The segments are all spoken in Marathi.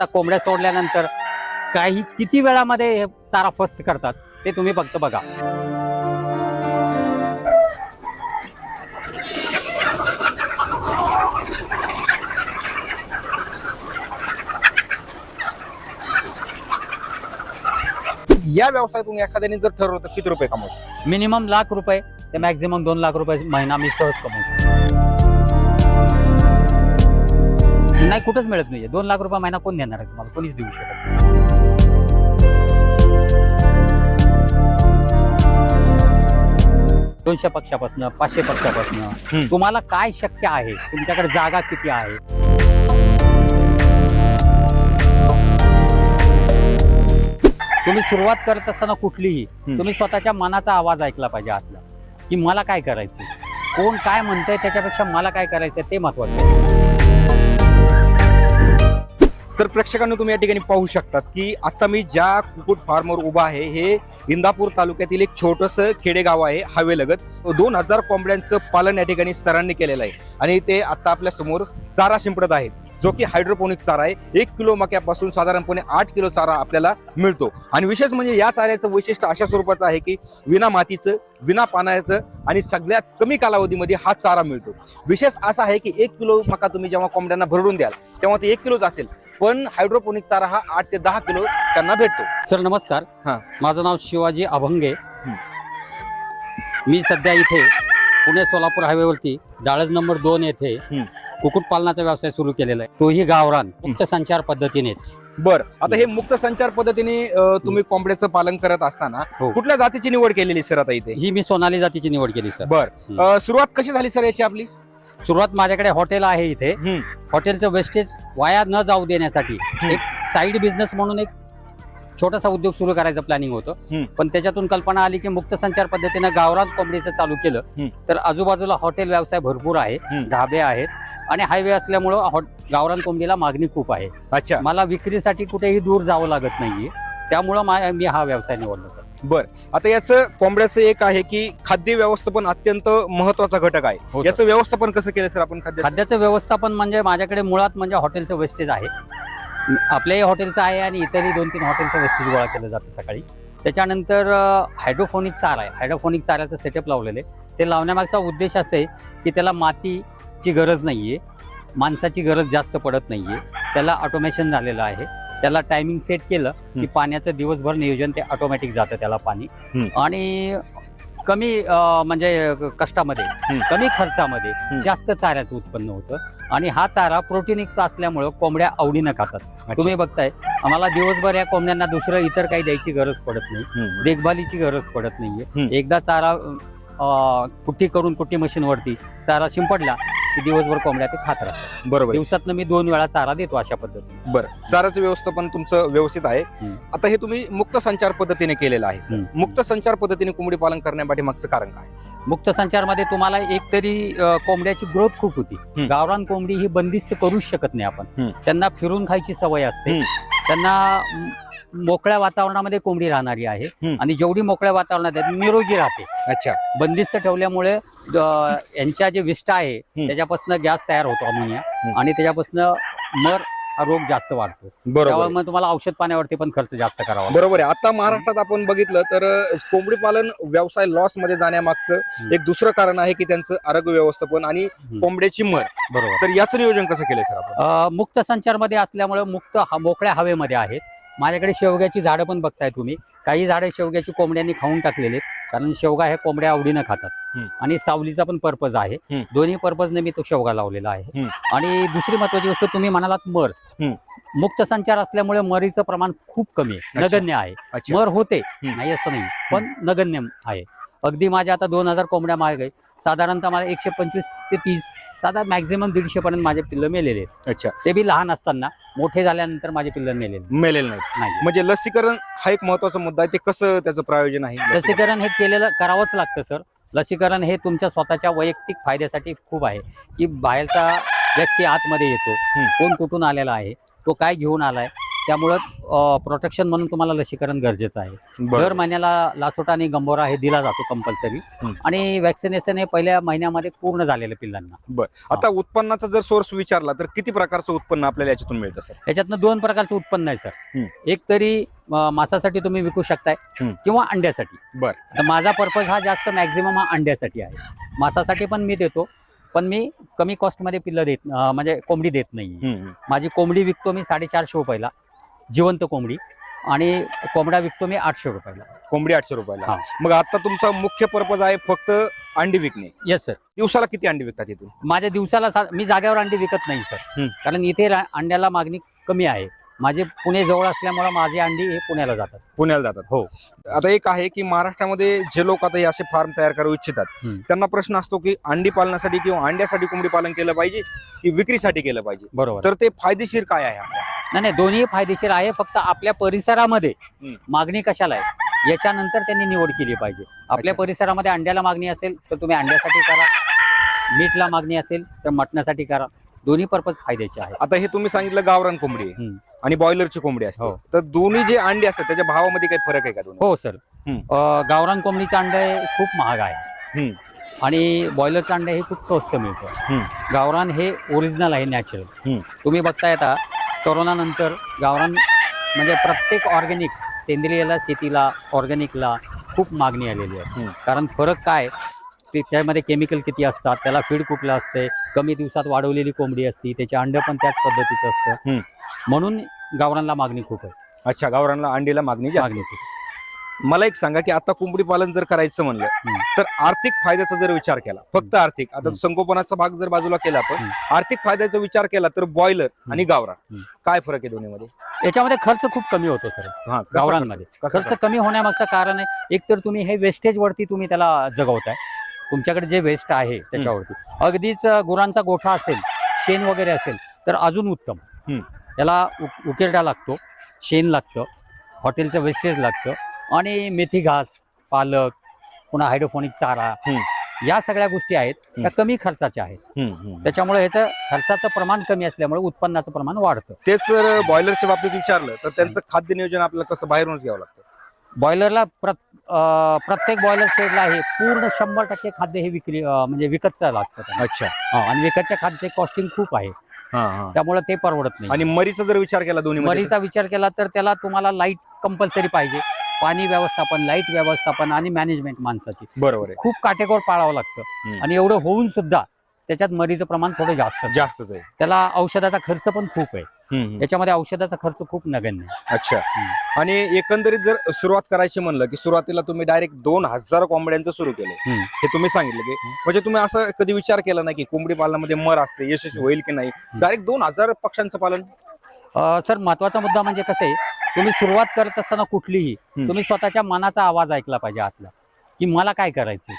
आता कोंबड्या सोडल्यानंतर काही किती वेळामध्ये हे चारा फस्त करतात ते तुम्ही फक्त बघा. या व्यवसायातून एखाद्याने जर ठरवलं तर किती रुपये कमवू शकतो? मिनिमम लाख रुपये ते मॅक्झिमम दोन लाख रुपये महिना मी सहज कमवू शकतो. नाही कुठंच मिळत नाही दोन लाख रुपये महिना कोण देणार आहे तुम्हाला कोणीच देऊ शकत नाही. दोनशे पक्षापासून पाचशे पक्षापासून. तुम्हाला काय शक्य आहे तुमच्याकडे जागा किती आहे तुम्ही सुरुवात करत असताना कुठलीही. तुम्ही स्वतःच्या मनाचा आवाज ऐकला पाहिजे आतला की मला काय करायचं कोण काय म्हणतंय त्याच्यापेक्षा मला काय करायचं ते महत्वाचं आहे. तर प्रेक्षकांना तुम्ही या ठिकाणी पाहू शकतात की आता मी ज्या कुक्कुट फार्मवर उभा आहे हे इंदापूर तालुक्यातील एक छोटस खेडेगाव आहे हवेलगत. दोन हजार कोंबड्यांचं पालन या ठिकाणी सरांनी केलेलं आहे. आणि ते आता आपल्यासमोर चारा शिंपडत आहेत. जो की हायड्रोपोनिक चारा आहे. एक किलो मक्यापासून साधारणपणे आठ किलो चारा आपल्याला मिळतो. आणि विशेष म्हणजे या चाऱ्याचं वैशिष्ट्य अशा स्वरूपाचं आहे की विना मातीचं विना पाण्याचं आणि सगळ्यात कमी कालावधीमध्ये हा चारा मिळतो. विशेष असा आहे की एक किलो मका तुम्ही जेव्हा कोंबड्यांना भरडून द्याल तेव्हा ते एक किलोच असेल. पण हायड्रोपोनिक चारा हा आठ ते दहा किलो त्यांना भेटतो. सर नमस्कार. हा. माझं नाव शिवाजी अभंगे. मी सध्या इथे पुणे सोलापूर हायवेवरती डाळज नंबर दोन येथे हम्म. कुक्कुटपालनाचा व्यवसाय सुरू केलेला आहे. तोही गावरान मुक्त संचार पद्धतीनेच. बर. आता हे मुक्त संचार पद्धतीने अं, तुम्ही कोंबड्याचं पालन करत असताना हो. कुठल्या जातीची निवड केलेली सर आता इथे? ही मी सोनाली जातीची निवड केली सर. बर. हम्म. अं, सुरुवात कशी झाली सर याची आपली? सुरुवात माझ्याकडे हॉटेल आहे इथे. हॉटेलचं वेस्टेज वाया न जाऊ देण्यासाठी. एक साईड बिझनेस म्हणून एक छोटासा उद्योग सुरू करायचं प्लॅनिंग होतं. पण त्याच्यातून कल्पना आली की मुक्त संचार पद्धतीनं गावरान कोंबडीचं चालू केलं. तर आजूबाजूला हॉटेल व्यवसाय भरपूर आहे. ढाबे आहेत आणि हायवे असल्यामुळं गावरान कोंबडीला मागणी खूप आहे अच्छा मला विक्रीसाठी कुठेही दूर जावं लागत नाहीये त्यामुळं मा- मी हा व्यवसाय निवडला. बर. आता याचं कोंबड्याचं एक आहे की खाद्य व्यवस्थापन अत्यंत महत्त्वाचा घटक आहे. हो सर. याचं व्यवस्थापन कसं केलं सर आपण खाद्य खाद्याचं व्यवस्थापन म्हणजे माझ्याकडे मुळात म्हणजे हॉटेलचं वेस्टेज आहे. आपल्याही हॉटेलचं आहे आणि इतरही दोन तीन हॉटेलचं वेस्टेज गोळा केलं जातं सकाळी. त्याच्यानंतर हायड्रोफोनिक चारा आहे. हायड्रोफोनिक चाऱ्याचं सेटअप लावलेलं आहे. ते लावण्यामागचा उद्देश असा आहे की त्याला मातीची गरज नाही आहे माणसाची गरज जास्त पडत नाही आहे त्याला ऑटोमेशन झालेलं आहे. त्याला टायमिंग सेट केलं की. पाण्याचं दिवसभर नियोजन ते ऑटोमॅटिक जातं त्याला पाणी. आणि कमी म्हणजे कष्टामध्ये. कमी खर्चामध्ये. जास्त चाऱ्याचं उत्पन्न होतं आणि हा चारा प्रोटीनयुक्त असल्यामुळं कोंबड्या आवडीनं खातात तुम्ही बघताय आम्हाला दिवसभर या कोंबड्यांना दुसरं इतर काही द्यायची गरज पडत नाही. देखभालीची गरज पडत. नाहीये एकदा चारा कुट्टी करून कुट्टी मशीन वरती चारा शिंपडला की दिवसभर कोंबड्या ते खात राहतात बरोबर. दिवसातनं मी दोन वेळा चारा देतो अशा पद्धतीने बरं चाराचं व्यवस्थापन तुमचं व्यवस्थित आहे हम्म. आता हे तुम्ही मुक्त संचार पद्धतीने केलेलं आहे सर हम्म. मुक्त संचार पद्धतीने कोंबडी पालन करण्यापाठी मागचं कारण काय मुक्त संचारमध्ये तुम्हाला एक तरी अं, कोंबड्याची ग्रोथ खूप होती हम्म. गावरान कोंबडी ही बंदिस्त करूच शकत नाही आपण हम्म. त्यांना फिरून खायची सवय असते हम्म. त्यांना म, मोकळ्या वातावरणामध्ये कोंबडी राहणारी आहे. आणि जेवढी मोकळ्या वातावरणात आहे, निरोगी राहते अच्छा बंदिस्त ठेवल्यामुळे यांच्या जे विष्ठा आहे त्याच्यापासून गॅस तयार होतो अमोनिया. आणि त्याच्यापासून मर हा रोग जास्त वाढतो बरोबर. मग तुम्हाला औषध पाण्यावरती पण खर्च जास्त करावा. बरोबर आहे आता महाराष्ट्रात आपण बघितलं तर कोंबडी पालन व्यवसाय लॉसमध्ये जाण्यामागचं. एक दुसरं कारण आहे की त्यांचं आरोग्य व्यवस्थापन आणि. कोंबड्याची मर बरोबर तर याचं नियोजन कसं केलंय सर मुक्त संचारमध्ये असल्यामुळे मुक्त ह- मोकळ्या हवेमध्ये आहेत माझ्याकडे शेवग्याची झाडं पण बघताय तुम्ही काही झाडं शेवग्याची कोंबड्यांनी खाऊन टाकलेली आहेत कारण शेवगा हे कोंबड्या आवडीनं खातात. आणि सावलीचा पण पर्पज आहे. दोन्ही पर्पजने मी तो शेवगा लावलेला आहे. आणि दुसरी महत्वाची गोष्ट तुम्ही म्हणालात मर. मुक्त संचार असल्यामुळे मरीचं प्रमाण खूप कमी आहे. नगण्य आहे मर होते. नाही असं नाही पण नगण्य आहे अगदी माझ्या आता दोन हजार कोंबड्या मागे आहे साधारणतः मला एकशे पंचवीस ते तीस साधारण मॅक्झिमम दीडशे पर्यंत माझे पिल्लं मेलेले आहेत. अच्छा. ते बी लहान असताना मोठे झाल्यानंतर माझे पिल्लं मेलेले मेलेलं नाही नाही. म्हणजे लसीकरण हा एक महत्त्वाचा मुद्दा आहे. ते कसं त्याचं प्रायोजन आहे? लसीकरण हे केलेलं करावंच लागतं सर. लसीकरण हे तुमच्या स्वतःच्या वैयक्तिक फायद्यासाठी खूप आहे. की बाहेरचा व्यक्ती आतमध्ये येतो. कोण कुठून आलेला आहे? तो काय घेऊन आलाय? त्यामुळं प्रोटेक्शन म्हणून तुम्हाला लसीकरण गरजेचं आहे. दर बरं. महिन्याला लासोटा आणि गंभोरा हे दिला जातो कंपल्सरी. आणि वॅक्सिनेशन हे पहिल्या महिन्यामध्ये पूर्ण झालेलं पिल्लांना. आता उत्पन्नाचा जर सोर्स विचारला तर किती प्रकारचं उत्पन्न आपल्याला याच्यातून मिळतं सर? याच्यातनं दोन प्रकारचं उत्पन्न आहे सर. एक तरी मांसासाठी तुम्ही विकू शकताय. किंवा अंड्यासाठी. बर. माझा पर्पज हा जास्त मॅक्झिमम हा अंड्यासाठी आहे. मांसासाठी पण मी देतो पण मी कमी कॉस्टमध्ये पिल्लं देत म्हणजे कोंबडी देत नाही माझी कोंबडी विकतो मी साडेचारशे रुपयाला. जिवंत कोंबडी आणि कोंबडा विकतो मी आठशे रुपयाला. कोंबडी आठशे रुपयाला. हा. मग आता तुमचा मुख्य पर्पज आहे फक्त अंडी विकणे. येस सर दिवसाला किती अंडी विकतात इथून? माझ्या दिवसाला सा- मी जागेवर अंडी विकत नाही सर हं. कारण इथे रा- अंड्याला मागणी कमी आहे. माझे पुणे जवळ असल्यामुळे माझे अंडी हे पुण्याला जातात पुण्याला जातात हो. आता एक आहे की महाराष्ट्रामध्ये जे लोक आता हे असे फार्म तयार करू इच्छितात हम्म. त्यांना प्रश्न असतो की अंडी पालनासाठी किंवा अंड्यासाठी कोंबडी पालन केलं पाहिजे की विक्रीसाठी केलं पाहिजे बरोबर तर ते फायदेशीर काय आहे आपल्या? नाही नाही दोन्ही फायदेशीर आहे फक्त आपल्या परिसरामध्ये. मागणी कशाला आहे याच्यानंतर त्यांनी निवड केली पाहिजे आपल्या अच्छा. परिसरामध्ये अंड्याला मागणी असेल तर तुम्ही अंड्यासाठी करा मीठला मागणी असेल तर मटणासाठी करा दोन्ही पर्पज फायद्याचे आहे आता हे तुम्ही सांगितलं गावरान कोंबडी आहे हम्म. आणि बॉयलरची कोंबडी असते हो. तर दोन्ही जे अंडी असतात त्याच्या भावामध्ये काही फरक आहे का दोन्ही हो सर. अं, गावरान कोंबडीचं अंड खूप महाग आहे हम्म. आणि बॉयलरचं अंडे हे खूप स्वस्त मिळतं हम्म. गावरान हे ओरिजिनल आहे नॅचरल हम्म. तुम्ही बघता येता कोरोनानंतर गावरान म्हणजे प्रत्येक ऑर्गॅनिक सेंद्रियला शेतीला ऑर्गॅनिकला खूप मागणी आलेली आहे हम्म. कारण फरक काय ते त्यामध्ये केमिकल किती असतात त्याला फीड कुठलं असते कमी दिवसात वाढवलेली कोंबडी असती त्याचे अंड पण त्याच पद्धतीचं असतं. म्हणून गावरानला मागणी खूप आहे. अच्छा गावरानला अंडीला मागणी जास्त. मागणी खूप मला एक सांगा की आता कोंबडी पालन जर करायचं म्हणलं हम्म. तर आर्थिक फायद्याचा जर विचार केला फक्त आर्थिक आता हम्म. संगोपनाचा भाग जर बाजूला केला आपण. आर्थिक फायद्याचा विचार केला तर बॉयलर आणि गावरान हम्म. काय फरक आहे दोन्हीमध्ये? याच्यामध्ये खर्च खूप कमी होतो सर. हा कसा गावरांमध्ये कसा खर्च कमी होण्यामागचं कारण आहे एक तर तुम्ही हे वेस्टेज वरती तुम्ही त्याला जगवताय. तुमच्याकडे जे वेस्ट आहे त्याच्यावरती. अगदीच अं, गुरांचा गोठा असेल शेण वगैरे असेल तर अजून उत्तम. हम्म. त्याला उ- उकिरडा लागतो शेण लागतं हॉटेलचं वेस्टेज लागतं आणि मेथी घास पालक पुन्हा हायड्रोफोनिक चारा. या सगळ्या गोष्टी आहेत त्या कमी खर्चाच्या आहेत. त्याच्यामुळे ह्याचं खर्चाचं प्रमाण कमी असल्यामुळे उत्पन्नाचं प्रमाण वाढतं तेच जर बॉयलरच्या बाबतीत विचारलं तर त्यांचं खाद्य नियोजन आपल्याला कसं बाहेरूनच घ्यावं लागतं बॉयलरला प्र अं, प्रत्येक बॉयलर शेडला हे पूर्ण शंभर टक्के खाद्य हे विक्री म्हणजे विकतचं लागतं. अच्छा हा, आणि विकतच्या खाद्याचे कॉस्टिंग खूप आहे त्यामुळे ते परवडत नाही. आणि मरीचा जर विचार केला दोन्ही मरीचा विचार केला तर त्याला तुम्हाला लाइट कंपल्सरी पाहिजे. पाणी व्यवस्थापन लाइट व्यवस्थापन आणि मॅनेजमेंट माणसाची. बरोबर आहे. खूप काटेकोर पाळावं लागतं. आणि एवढं होऊन सुद्धा त्याच्यात मरीचं प्रमाण थोडं जास्त. जास्तच आहे. त्याला औषधाचा खर्च पण खूप आहे. याच्यामध्ये औषधाचा खर्च खूप नगण्य आहे. अच्छा. आणि एकंदरीत जर सुरुवात करायची म्हणलं की सुरुवातीला तुम्ही डायरेक्ट दोन हजार कोंबड्यांचं सुरू केलं. हम्म. हे तुम्ही सांगितलं की म्हणजे तुम्ही असं कधी विचार केला नाही की कोंबडी पालनामध्ये मर असते यशस्वी होईल की नाही? डायरेक्ट दोन हजार पक्ष्यांचं पालन? अ, सर महत्त्वाचा मुद्दा म्हणजे कसं आहे तुम्ही सुरुवात करत असताना कुठलीही हम्म. तुम्ही स्वतःच्या मनाचा आवाज ऐकला पाहिजे आतला. की मला काय करायचंय?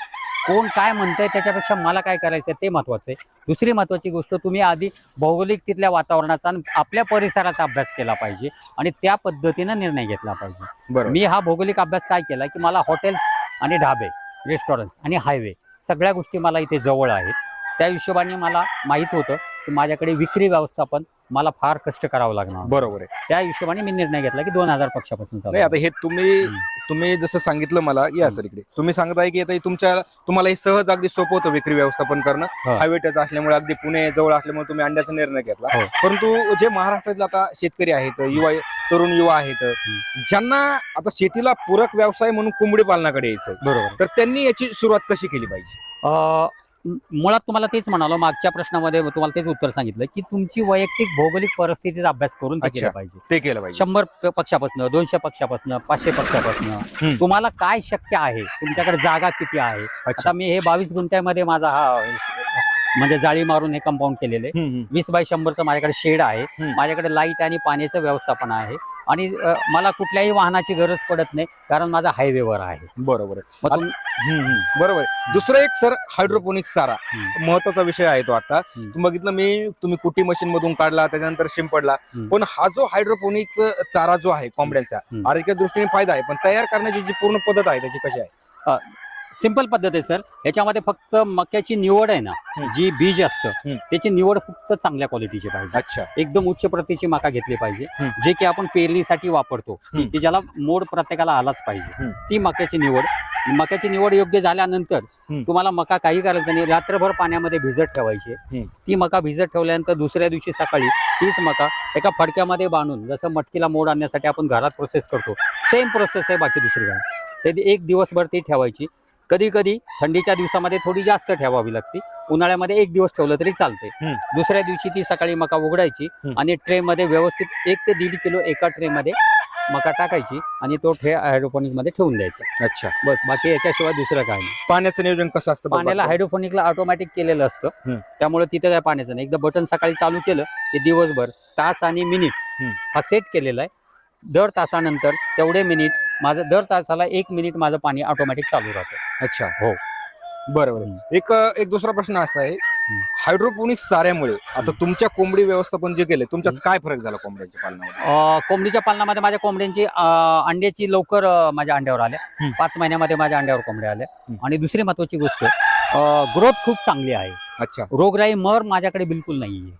कोण काय म्हणतंय त्याच्यापेक्षा मला काय करायचंय ते महत्वाचं आहे. दुसरी महत्वाची गोष्ट तुम्ही आधी भौगोलिक तिथल्या वातावरणाचा आणि आपल्या परिसराचा अभ्यास केला पाहिजे आणि त्या पद्धतीनं निर्णय घेतला पाहिजे. मी हा भौगोलिक अभ्यास काय केला की मला हॉटेल्स आणि ढाबे रेस्टॉरंट आणि हायवे सगळ्या गोष्टी मला इथे जवळ आहेत. त्या हिशोबाने मला माहीत होतं की माझ्याकडे विक्री व्यवस्थापन मला फार कष्ट करावं लागणार. बरोबर आहे. त्या हिशोबाने मी निर्णय घेतला की दोन हजार पक्षापासून चालू नाही आता हे तुम्ही. तुम्ही जसं सांगितलं मला या सर इकडे. तुम्ही सांगताय की आता हे तुमच्या तुम्हाला हे सहज अगदी सोपं होतं विक्री व्यवस्थापन करणं. हा. हायवे टच असल्यामुळे अगदी पुणे जवळ असल्यामुळे तुम्ही अंड्याचा निर्णय घेतला. हो. परंतु जे महाराष्ट्रातले आता शेतकरी आहेत युवा तरुण युवा आहेत ज्यांना आता शेतीला पूरक व्यवसाय म्हणून कोंबडी पालनाकडे यायचं बरोबर. तर त्यांनी याची सुरुवात कशी केली पाहिजे? अं, मुळात तुम्हाला तेच म्हणालो मागच्या प्रश्नामध्ये तुम्हाला तेच उत्तर सांगितलं की तुमची वैयक्तिक भौगोलिक परिस्थितीचा अभ्यास करून ते. केलं पाहिजे. ते केलं पाहिजे. शंभर पक्षापासून दोनशे पक्षापासून पाचशे पक्षापासून तुम्हाला काय शक्य आहे? तुमच्याकडे जागा किती आहे? अच्छा. आता मी हे बावीस गुंठ्यामध्ये माझा हा म्हणजे जाळी मारून हे कंपाऊंड केलेले. वीस बाय शंभरचं माझ्याकडे शेड आहे. माझ्याकडे लाइट आणि पाण्याचं व्यवस्थापन आहे. आणि अ, मला कुठल्याही वाहनाची गरज पडत नाही कारण माझा हायवेवर आहे बरोबर आहे मग तुम- हम्म, हम्म. बरोबर आहे दुसरं एक सर हायड्रोपोनिक चारा हम्म. महत्त्वाचा विषय आहे तो आता हम्म. तुम्ही बघितलं मी तुम्ही कुटी मशीन मधून काढला त्याच्यानंतर शिंपडला हम्म. पण हा जो हायड्रोपोनिक चारा जो आहे कोंबड्यांचा हम्म. आरोग्य दृष्टीने फायदा आहे पण तयार करण्याची जी पूर्ण पद्धत आहे त्याची कशी आहे सिंपल पद्धत आहे सर याच्यामध्ये फक्त मक्याची निवड आहे ना. जी बीज असतं. त्याची निवड फक्त चांगल्या क्वालिटीची पाहिजे अच्छा एकदम उच्च प्रतीची मका घेतली पाहिजे. जे की आपण पेरणीसाठी वापरतो की. ती ज्याला मोड प्रत्येकाला आलाच पाहिजे. ती मक्याची निवड मक्याची निवड योग्य झाल्यानंतर. तुम्हाला मका काही करायचं नाही रात्रभर पाण्यामध्ये भिजत ठेवायची. ती मका भिजत ठेवल्यानंतर दुसऱ्या दिवशी सकाळी तीच मका एका फडक्यामध्ये बांधून जसं मटकीला मोड आणण्यासाठी आपण घरात प्रोसेस करतो सेम प्रोसेस आहे बाकी दुसरी काय ते एक दिवसभर ती ठेवायची कधी कधी थंडीच्या दिवसामध्ये थोडी जास्त ठेवावी लागते उन्हाळ्यामध्ये एक दिवस ठेवलं तरी चालते. दुसऱ्या दिवशी ती सकाळी मका उघडायची. आणि ट्रे मध्ये व्यवस्थित एक ते दीड किलो एका ट्रे मध्ये मका टाकायची आणि तो ट्रे हायड्रोपोनिकमध्ये ठेवून द्यायचा अच्छा बस बाकी याच्याशिवाय दुसरं काय नाही पाण्याचं नियोजन कसं असतं पाण्याला. हायड्रोफोनिकला ऑटोमॅटिक केलेलं असतं. त्यामुळे तिथं काय पाण्याचं नाही एकदा बटन सकाळी चालू केलं की दिवसभर तास आणि मिनिट. हा सेट केलेला आहे दर तासानंतर तेवढे मिनिट माझं दर तासाला एक मिनिट माझं पाणी ऑटोमॅटिक चालू राहतं अच्छा हो. बरोबर. एक एक दुसरा प्रश्न असा आहे हायड्रोपोनिक्स चाऱ्यामुळे आता तुमच्या कोंबडी व्यवस्थापन जे केले तुमच्यात. काय फरक झाला कोंबड्यांच्या पालनामध्ये अं, कोंबडीच्या पालनामध्ये माझ्या कोंबड्यांची अं, अंड्याची लवकर अं, माझ्या अंड्यावर आल्या. पाच महिन्यामध्ये माझ्या अंड्यावर कोंबड्या आल्या. आणि दुसरी महत्वाची गोष्ट ग्रोथ खूप चांगली आहे अच्छा रोगराई मर माझ्याकडे बिलकुल नाहीये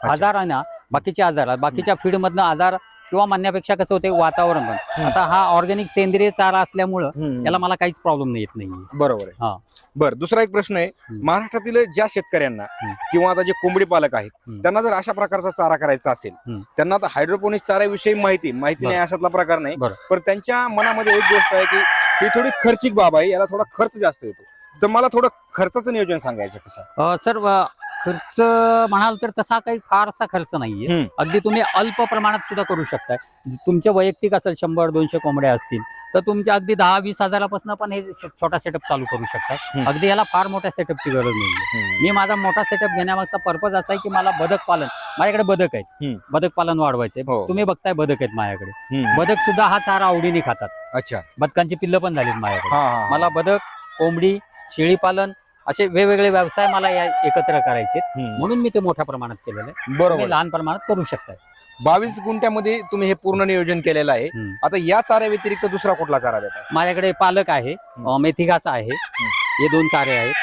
अच्छा. आजार आहे ना बाकीचे आजार बाकीच्या फीड मधनं आजार किंवा म्हणण्यापेक्षा कसं होते वातावरण पण. आता हा ऑर्गॅनिक सेंद्रिय चारा असल्यामुळं हम्म. याला मला काहीच प्रॉब्लेम येत नाही बरोबर हा. आहे बर दुसरा एक प्रश्न आहे. महाराष्ट्रातील ज्या शेतकऱ्यांना. किंवा आता जे कोंबडी पालक आहेत. त्यांना जर अशा प्रकारचा चारा करायचा असेल. त्यांना आता हायड्रोपोनिक्स चाऱ्याविषयी माहिती माहिती. नाही अशातला प्रकार नाही. पण त्यांच्या मनामध्ये एक गोष्ट आहे की ही थोडी खर्चिक बाब आहे याला थोडा खर्च जास्त येतो तर मला थोडं खर्चाचं नियोजन सांगायचं कसं सर खर्च म्हणाल तर तसा काही फारसा खर्च नाहीये. अगदी तुम्ही अल्प प्रमाणात सुद्धा करू शकताय. तुमचे वैयक्तिक असेल शंभर दोनशे कोंबड्या असतील तर तुमच्या अगदी दहा वीस हजारापासून पण हे छोटा सेटअप चालू करू शकताय. अगदी याला फार मोठ्या सेटअपची गरज नाहीये. मी माझा मोठा सेटअप घेण्यामागचा पर्पज असा आहे की मला बदक पालन माझ्याकडे बदक आहेत. बदक पालन वाढवायचे हो. तुम्ही बघताय बदक आहेत माझ्याकडे. बदक सुद्धा हा चारा आवडीने खातात. अच्छा. बदकांची पिल्लं पण झालीत माझ्याकडे. मला बदक कोंबडी शेळी पालन असे वेगवेगळे व्यवसाय मला या एकत्र करायचे. हम्म. म्हणून मी ते मोठ्या प्रमाणात केलेलं आहे. बरोबर. लहान प्रमाणात करू शकताय बावीस गुंठ्यामध्ये तुम्ही हे पूर्ण नियोजन केलेलं आहे. हम्म. आता या चाऱ्या व्यतिरिक्त दुसरा कुठला चारा देता माझ्याकडे पालक आहे अं, मेथी घास आहे हे दोन चारे आहेत.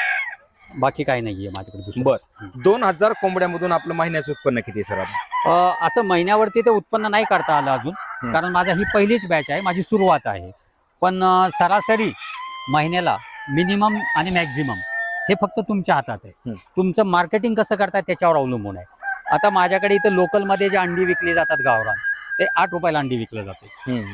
बाकी काही नाहीये माझ्याकडे दुसरं. बर. दोन हजार कोंबड्यामधून आपलं महिन्याचं उत्पन्न किती आहे सर? आता? अं, असं महिन्यावरती ते उत्पन्न नाही काढता आलं अजून. कारण माझा ही पहिलीच बॅच आहे. माझी सुरुवात आहे. पण अं, सरासरी महिन्याला मिनिमम आणि मॅक्झिमम हे फक्त तुमच्या हातात आहे. तुमचं मार्केटिंग कसं करताय त्याच्यावर अवलंबून आहे. आता माझ्याकडे इथं लोकलमध्ये जे अंडी विकली जातात गावरान ते आठ रुपयाला अंडी विकलं जाते.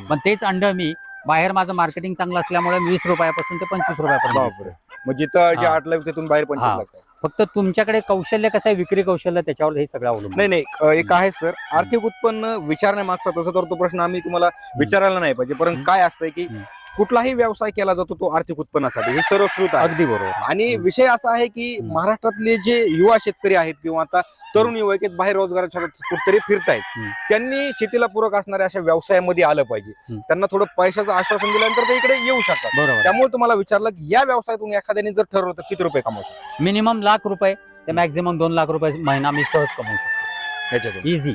पण तेच अंड मी बाहेर माझं मार्केटिंग चांगलं असल्यामुळे वीस रुपयापासून ते पंचवीस रुपयापर्यंत जिथं. आठला तिथून बाहेर पंचवीस. लागतात. फक्त तुमच्याकडे कौशल्य कसं आहे विक्री कौशल्य त्याच्यावर हे सगळं अवलंबून नाही नाही एक आहे सर. आर्थिक उत्पन्न विचारण्यामागचा तसं तर तो प्रश्न आम्ही तुम्हाला विचारायला नाही पाहिजे. परंतु. काय असतंय की. कुठलाही व्यवसाय केला जातो तो आर्थिक उत्पन्नासाठी. हे सर्वश्रुत आहे. अगदी बरोबर. आणि. विषय असा आहे की. महाराष्ट्रातले जे युवा शेतकरी आहेत किंवा आता तरुण युवक बाहेर रोजगाराच्या कुठतरी फिरतायत. त्यांनी शेतीला पूरक असणाऱ्या अशा व्यवसायामध्ये आलं पाहिजे. त्यांना थोडं पैशाचं आश्वासन दिल्यानंतर ते इकडे येऊ शकतात. बरोबर. त्यामुळे तुम्हाला विचारलं की या व्यवसायातून एखाद्याने जर ठरवलं तर किती रुपये कमावू शकतो? मिनिमम लाख रुपये ते मॅक्झिमम दोन लाख रुपये महिना मी सहज कमवू शकतो. याच्यातून इझी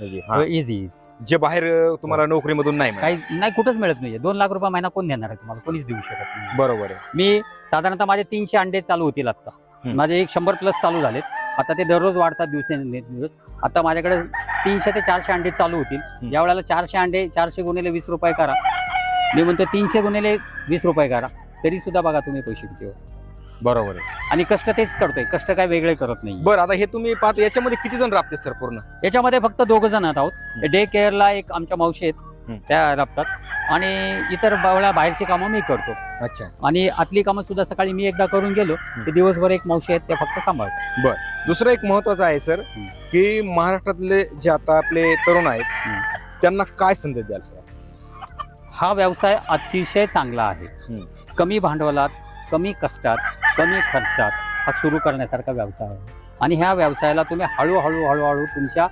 हा. इझी जे बाहेर अ, तुम्हाला नोकरीमधून नाही. काही नाही कुठंच मिळत नाही दोन लाख रुपये महिना कोण देणार आहे तुम्हाला? कोणीच देऊ शकत नाही. बरोबर आहे. मी साधारणतः माझे तीनशे अंडे चालू होतील आता हम्म. माझे एक शंभर प्लस चालू झालेत. आता ते दररोज वाढतात दिवसेंदिवस आता माझ्याकडे तीनशे ते चारशे अंडे चालू होतील. या वेळेला चारशे अंडे चारशे गुणिले वीस रुपये करा. मी म्हणतो तीनशे गुणिले वीस रुपये करा. तरी सुद्धा बघा तुम्ही पैसे किती. बरोबर आहे. आणि कष्ट तेच करतोय कष्ट काय वेगळे करत नाही. बरं आता हे तुम्ही पाहता याच्यामध्ये किती जण राबते सर पूर्ण? याच्यामध्ये फक्त दोघ जण आहोत डे केअरला एक आमच्या मावशी. आहेत त्या राबतात. आणि इतर वेळा बाहेरची कामं मी करतो. अच्छा. आणि आतली कामं सुद्धा सकाळी मी एकदा करून गेलो की दिवसभर एक मावशी आहेत त्या फक्त सांभाळतात. दुसरं एक महत्वाचं आहे सर. की महाराष्ट्रातले जे आता आपले तरुण आहेत. त्यांना काय संदेश द्याल सर? हा व्यवसाय अतिशय चांगला आहे. कमी भांडवलात कमी कष्टात कमी खर्चात हा सुरू करण्यासारखा व्यवसाय आहे. आणि ह्या व्यवसायाला तुम्ही हळूहळू हळूहळू तुमच्या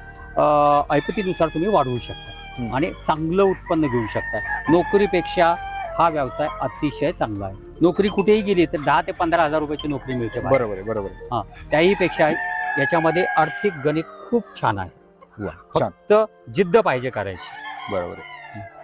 ऐपतीनुसार तुम्ही वाढवू शकता. आणि चांगलं उत्पन्न घेऊ शकता. नोकरीपेक्षा हा व्यवसाय अतिशय चांगला आहे. नोकरी कुठेही गेली तर दहा ते पंधरा हजार रुपयाची नोकरी मिळते. बरोबर आहे बरोबर आहे. त्याही पेक्षा याच्यामध्ये आर्थिक गणित खूप छान आहे. फक्त जिद्द पाहिजे करायची. बरोबर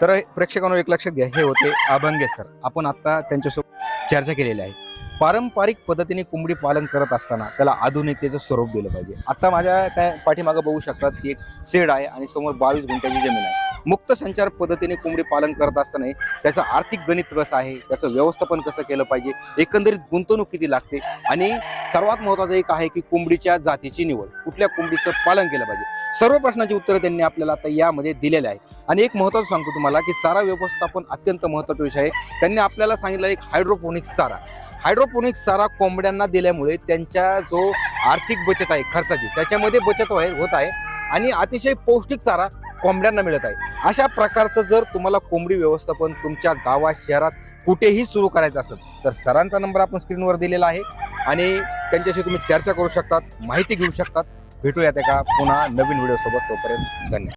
तर प्रेक्षकांवर एक लक्षात घ्या हे होते अभंगे सर. आपण आता त्यांच्यासोबत चर्चा केलेली आहे. पारंपरिक पद्धतीने कोंबडी पालन करत असताना त्याला आधुनिकतेचं स्वरूप दिलं पाहिजे. आता माझ्या त्या पाठीमागं बघू शकतात की एक शेड आहे आणि समोर बावीस गुंठ्याची जमीन आहे. मुक्त संचार पद्धतीने कोंबडी पालन करत असताना त्याचं आर्थिक गणित कसं आहे? त्याचं व्यवस्थापन कसं केलं पाहिजे? एकंदरीत गुंतवणूक किती लागते? आणि सर्वात महत्त्वाचं एक आहे की कोंबडीच्या जातीची निवड. कुठल्या कोंबडीचं पालन केलं पाहिजे? सर्व प्रश्नाची उत्तरं त्यांनी आपल्याला आता यामध्ये दिलेले आहे आणि एक महत्त्वाचं सांगतो तुम्हाला की चारा व्यवस्थापन अत्यंत महत्त्वाचा विषय आहे. त्यांनी आपल्याला सांगितलं एक हायड्रोपोनिक्स चारा. हायड्रोपोनिक चारा कोंबड्यांना दिल्यामुळे त्यांच्या जो आर्थिक बचत आहे खर्चाची त्याच्यामध्ये बचत होत आहे आणि अतिशय पौष्टिक चारा कोंबड्यांना मिळत आहे. अशा प्रकारचं जर तुम्हाला कोंबडी व्यवस्थापन तुमच्या गावात शहरात कुठेही सुरू करायचं असेल तर सरांचा नंबर आपण स्क्रीनवर दिलेला आहे आणि त्यांच्याशी तुम्ही चर्चा करू शकतात माहिती घेऊ शकतात. भेटूयात एका पुन्हा नवीन व्हिडिओसोबत. तोपर्यंत धन्यवाद.